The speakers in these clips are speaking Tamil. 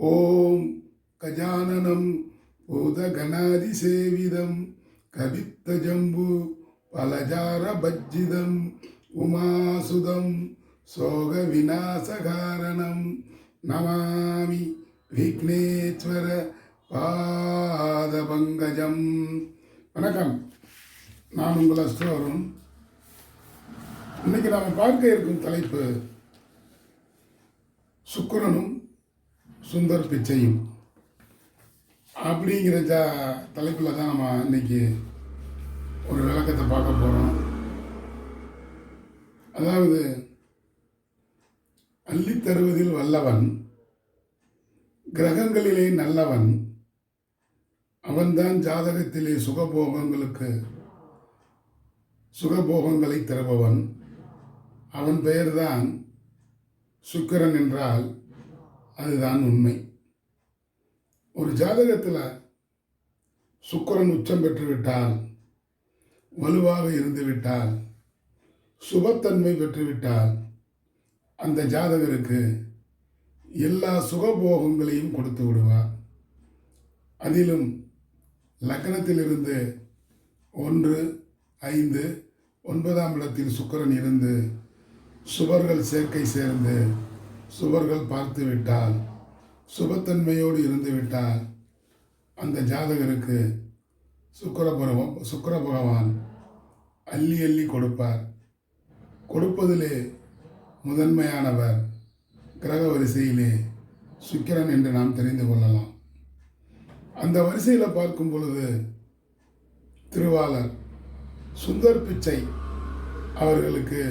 ஓம் கஜானனம் பூதகணாதிசேவிதம் கவித்தஜம்பு பலஜார பஜ்ஜிதம் உமாசுதம் சோக விநாசகாரணம் நமாமி விக்னேஸ்வர பாதபங்கஜம். வணக்கம். நான் உங்கள் அஸ்ட்ரோரும் இன்னைக்கு நாம் பார்க்க இருக்கும் தலைப்பு சுக்கரனும் சுந்தர் பிச்சையும். அப்படிங்கிற ஜா தலைப்பில் தான் நம்ம இன்னைக்கு ஒரு விளக்கத்தை பார்க்க போகிறோம் அதாவது அள்ளி தருவதில் வல்லவன் கிரகங்களிலே நல்லவன் அவன்தான் ஜாதகத்திலே சுகபோகங்களுக்கு சுகபோகங்களை தருபவன். அவன் பெயர்தான் சுக்கிரன் என்றால் அதுதான் உண்மை. ஒரு ஜாதகத்தில் சுக்கரன் உச்சம் பெற்றுவிட்டால் வலுவாக இருந்துவிட்டால் சுபத்தன்மை பெற்றுவிட்டால் அந்த ஜாதகருக்கு எல்லா சுகபோகங்களையும் கொடுத்து விடுவார். அதிலும் லக்னத்திலிருந்து ஒன்று ஐந்து ஒன்பதாம் இடத்தில் சுக்கரன் இருந்து சுவர்கள் சேர்க்கை சேர்ந்து சுவர்கள் பார்த்து விட்டால் சுபத்தன்மையோடு இருந்து விட்டால் அந்த ஜாதகருக்கு சுக்கரபுரம் சுக்கர பகவான் அள்ளி அள்ளி கொடுப்பார். கொடுப்பதிலே முதன்மையானவர் கிரக வரிசையிலே சுக்கிரன் என்று நாம் தெரிந்து கொள்ளலாம். அந்த வரிசையில் பார்க்கும் பொழுது திருவாளர் சுந்தர் பிச்சை அவர்களுக்கு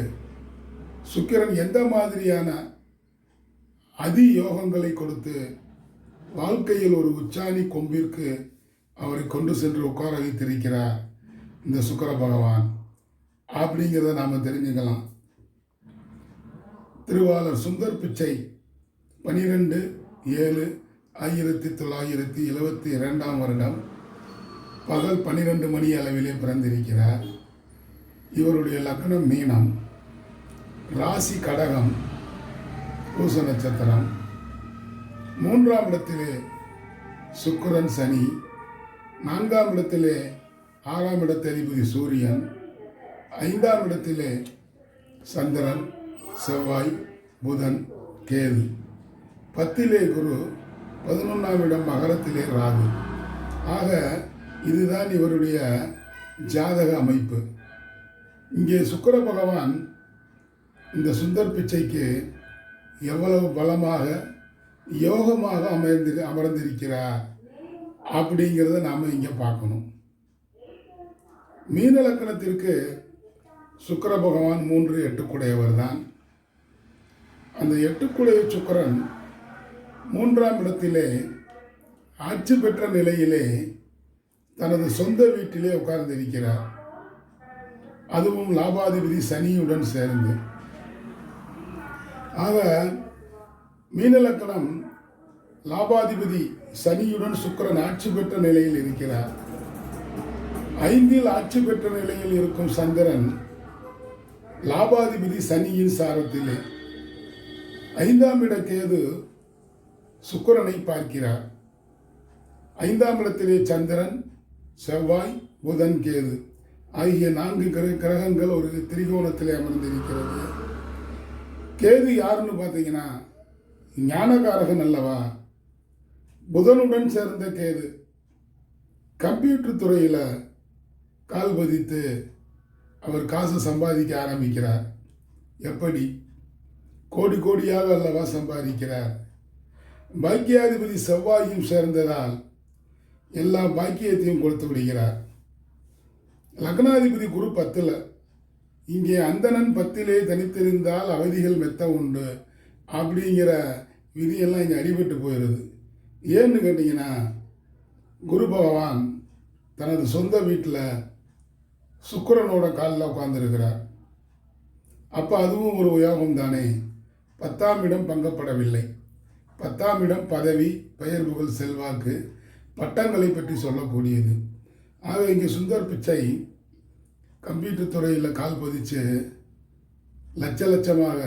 சுக்கிரன் எந்த மாதிரியான அதி யோகங்களை கொடுத்து வாழ்க்கையில் ஒரு உச்சாணி கொம்பிற்கு அவரை கொண்டு சென்று உட்கார வைத்திருக்கிறார் இந்த சுக்கர பகவான். அப்படிங்கிறத நாம் தெரிஞ்சுக்கலாம். திருவாளர் சுந்தர் பிச்சை பனிரெண்டு ஏழு ஆயிரத்தி தொள்ளாயிரத்தி எழுபத்தி இரண்டாம் வருடம் பகல் பன்னிரெண்டு மணி அளவிலே பிறந்திருக்கிறார். இவருடைய லக்னம் மீனம் ராசி கடகம். பூச நட்சத்திரம். மூன்றாம் இடத்திலே சுக்கரன் சனி நான்காம் இடத்திலே ஆறாம் இடத்ததிபதி சூரியன் ஐந்தாம் இடத்திலே சந்திரன் செவ்வாய் புதன் கேது. பத்திலே குரு பதினொன்றாம் இடம் மகரத்திலே ராகு. ஆக இதுதான் இவருடைய ஜாதக அமைப்பு. இங்கே சுக்கர பகவான் இந்த சுந்தர் பிச்சைக்கு எவ்வளவு பலமாக யோகமாக அமர்ந்து அமர்ந்திருக்கிறார் அப்படிங்கிறத நாம் இங்கே பார்க்கணும். மீன லக்கணத்திற்கு சுக்கர பகவான் மூன்று எட்டுக்குடையவர் தான் அந்த எட்டுக்குடைய சுக்கிரன் மூன்றாம் இடத்திலே ஆட்சி பெற்ற நிலையிலே தனது சொந்த வீட்டிலே உட்கார்ந்திருக்கிறார். அதுவும் லாபாதிபதி சனியுடன் சேர்ந்து. ஆக மீனலக்கணம் லாபாதிபதி சனியுடன் சுக்கிரன் ஆட்சி பெற்ற நிலையில் இருக்கிறார். ஐந்தில் ஆட்சி பெற்ற நிலையில் இருக்கும் சந்திரன் லாபாதிபதி சனியின் சாரத்திலே. ஐந்தாம் இட கேது சுக்கரனை பார்க்கிறார். ஐந்தாம் இடத்திலே சந்திரன் செவ்வாய் புதன் கேது. ஆகிய நான்கு கிரகங்கள் ஒரு திரிகோணத்திலே அமர்ந்திருக்கிறது. கேது யாருன்னு பார்த்தீங்கன்னா ஞானகாரகன் அல்லவா? புதனுடன் சேர்ந்த கேது. கம்ப்யூட்டர் துறையில் கால் பதித்து அவர் காசு சம்பாதிக்க ஆரம்பிக்கிறார். எப்படி? கோடி கோடியாக அல்லவா சம்பாதிக்கிறார். பாக்கியாதிபதி செவ்வாயும் சேர்ந்ததால் எல்லா பாக்கியத்தையும் கொடுத்து விடுகிறார். லக்னாதிபதி குரு பத்தில் இங்கே அந்தணன் பத்திலே தனித்திருந்தால் அவதிகள் மெத்த உண்டு. அப்படிங்கிற விதியெல்லாம் இங்கே அடிபட்டு போயிடுது ஏன்னு கேட்டிங்கன்னா குரு பகவான் தனது சொந்த வீட்டில் சுக்கரனோட காலில் உட்கார்ந்துருக்கிறார். அப்போ அதுவும் ஒரு உயோகம் தானே. பத்தாம் இடம் பங்கப்படவில்லை. பத்தாம் இடம் பதவி பெயர் புகழ் செல்வாக்கு பட்டங்களை பற்றி சொல்லக்கூடியது. ஆக இங்கே சுந்தர் பிச்சை கம்ப்யூட்டர் துறையில் கால் பதிச்சு லட்ச லட்சமாக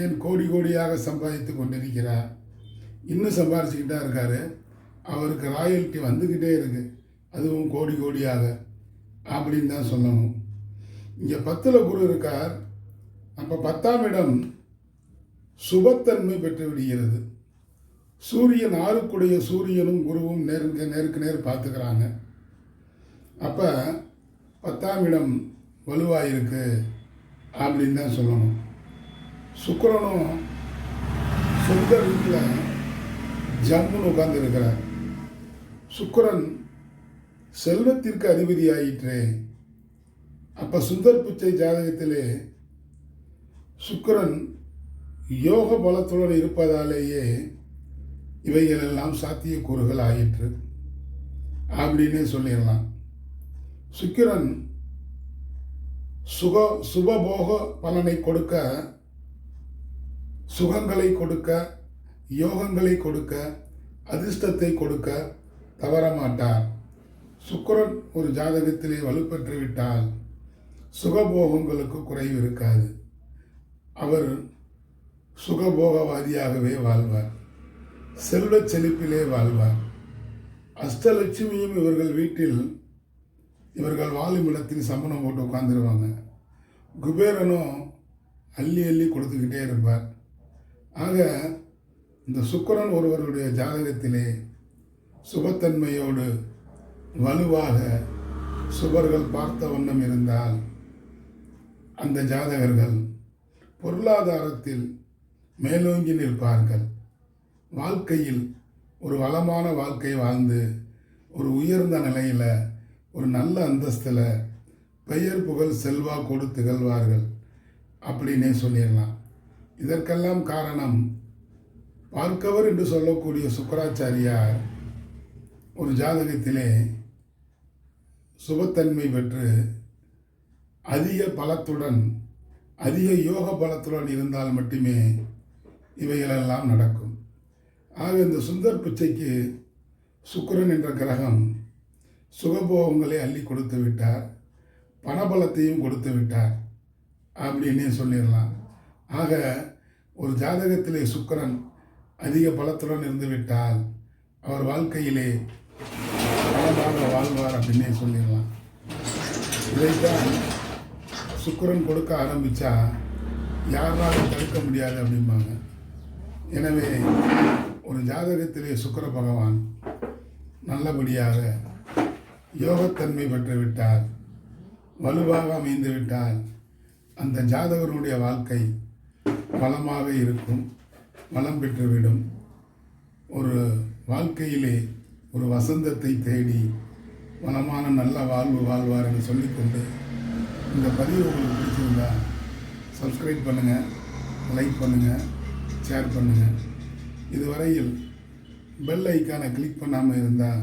ஏன் கோடி கோடியாக சம்பாதித்து கொண்டிருக்கிறார். இன்னும் சம்பாரிச்சுக்கிட்டே இருக்காரு. அவருக்கு ராயல்ட்டி வந்துக்கிட்டே இருக்கு. அதுவும் கோடி கோடியாக அப்படின்னு தான் சொல்லணும். இங்கே பத்தில் குரு இருக்கார். அப்போ பத்தாம் இடம் சுபத்தன்மை பெற்று விடுகிறது. சூரியன் ஆறுக்குடைய சூரியனும் குருவும் நேருக்கு நேருக்கு நேர் பார்த்துக்கிறாங்க. அப்போ பத்தாம் இடம் வலுவாக இருக்கு அப்படின்னு தான் சொல்லணும். சுக்கரனும் சொந்த வீட்டில் ஜம்முன்னு உட்கார்ந்துருக்கிறார் சுக்கரன் செல்வத்திற்கு அதிபதி ஆயிற்றே அப்போ சுந்தர் பிச்சை ஜாதகத்திலே சுக்கிரன் யோக பலத்துடன் இருப்பதாலேயே இவைகளெல்லாம் சாத்தியக்கூறுகள் ஆயிற்று. அப்படின்னே சொல்லிடலாம். சுக்கிரன் சுக சுபபோக பலனை கொடுக்க சுகங்களை கொடுக்க யோகங்களை கொடுக்க அதிர்ஷ்டத்தை கொடுக்க தவறமாட்டார் சுக்கரன் ஒரு ஜாதகத்திலே வலுப்பெற்று விட்டால் சுகபோகங்களுக்கு குறைவு இருக்காது. அவர் சுகபோகவாதியாகவே வாழ்வார். செல்வச் செழிப்பிலே வாழ்வார். அஷ்டலட்சுமியும் இவர்கள் வீட்டில் இவர்கள் வாழும் இடத்தில் போட்டு உட்காந்துருவாங்க குபேரனும் அள்ளி அள்ளி கொடுத்துக்கிட்டே இருப்பார். ஆக இந்த சுக்கரன் ஒருவருடைய ஜாதகத்திலே சுபத்தன்மையோடு வலுவாக சுபர்கள் பார்த்த வண்ணம் இருந்தால் அந்த ஜாதகர்கள் பொருளாதாரத்தில் மேலோங்கி நிற்பார்கள். வாழ்க்கையில் ஒரு வளமான வாழ்க்கை வாழ்ந்து ஒரு உயர்ந்த நிலையில் ஒரு நல்ல அந்தஸ்தில் பெயர் புகழ் செல்வா கொடு திகழ்வார்கள் அப்படின்னே சொல்லிடலாம். இதற்கெல்லாம் காரணம் பார்க்கவர் என்று சொல்லக்கூடிய சுக்கராச்சாரியார் ஒரு ஜாதகத்திலே சுபத்தன்மை பெற்று அதிக பலத்துடன் அதிக யோக பலத்துடன் இருந்தால் மட்டுமே இவைகளெல்லாம் நடக்கும். ஆக இந்த சுந்தர் பிச்சைக்கு சுக்கரன் என்ற கிரகம் சுகபோகங்களை அள்ளி கொடுத்து விட்டார். பணபலத்தையும் கொடுத்து விட்டார். அப்படின்னே சொல்லிடலாம். ஆக ஒரு ஜாதகத்திலே சுக்கிரன் அதிக பலத்துடன் இருந்து விட்டால் அவர் வாழ்க்கையிலே பலமாக வாழ்வார் அப்படின்னே சொல்லிடலாம். இதைத்தான் சுக்கிரன் கொடுக்க ஆரம்பித்தா யாராலும் தடுக்க முடியாது அப்படிம்பாங்க. எனவே ஒரு ஜாதகத்திலே சுக்கிர பகவான் நல்லபடியாக யோகத்தன்மை பெற்றுவிட்டால் வலுவாக அமைந்துவிட்டால் அந்த ஜாதகருடைய வாழ்க்கை வளமாக இருக்கும் வளம் பெற்றுவிடும். ஒரு வாழ்க்கையிலே ஒரு வசந்தத்தை தேடி வளமான நல்ல வாழ்வு வாழ்வார் என்று சொல்லிக்கொண்டு இந்த பதிவு உங்களுக்கு பிடிச்சிருந்தா சப்ஸ்கிரைப் பண்ணுங்கள் லைக் பண்ணுங்கள் ஷேர் பண்ணுங்கள் இதுவரையில் பெல் ஐக்கானை கிளிக் பண்ணாமல் இருந்தால்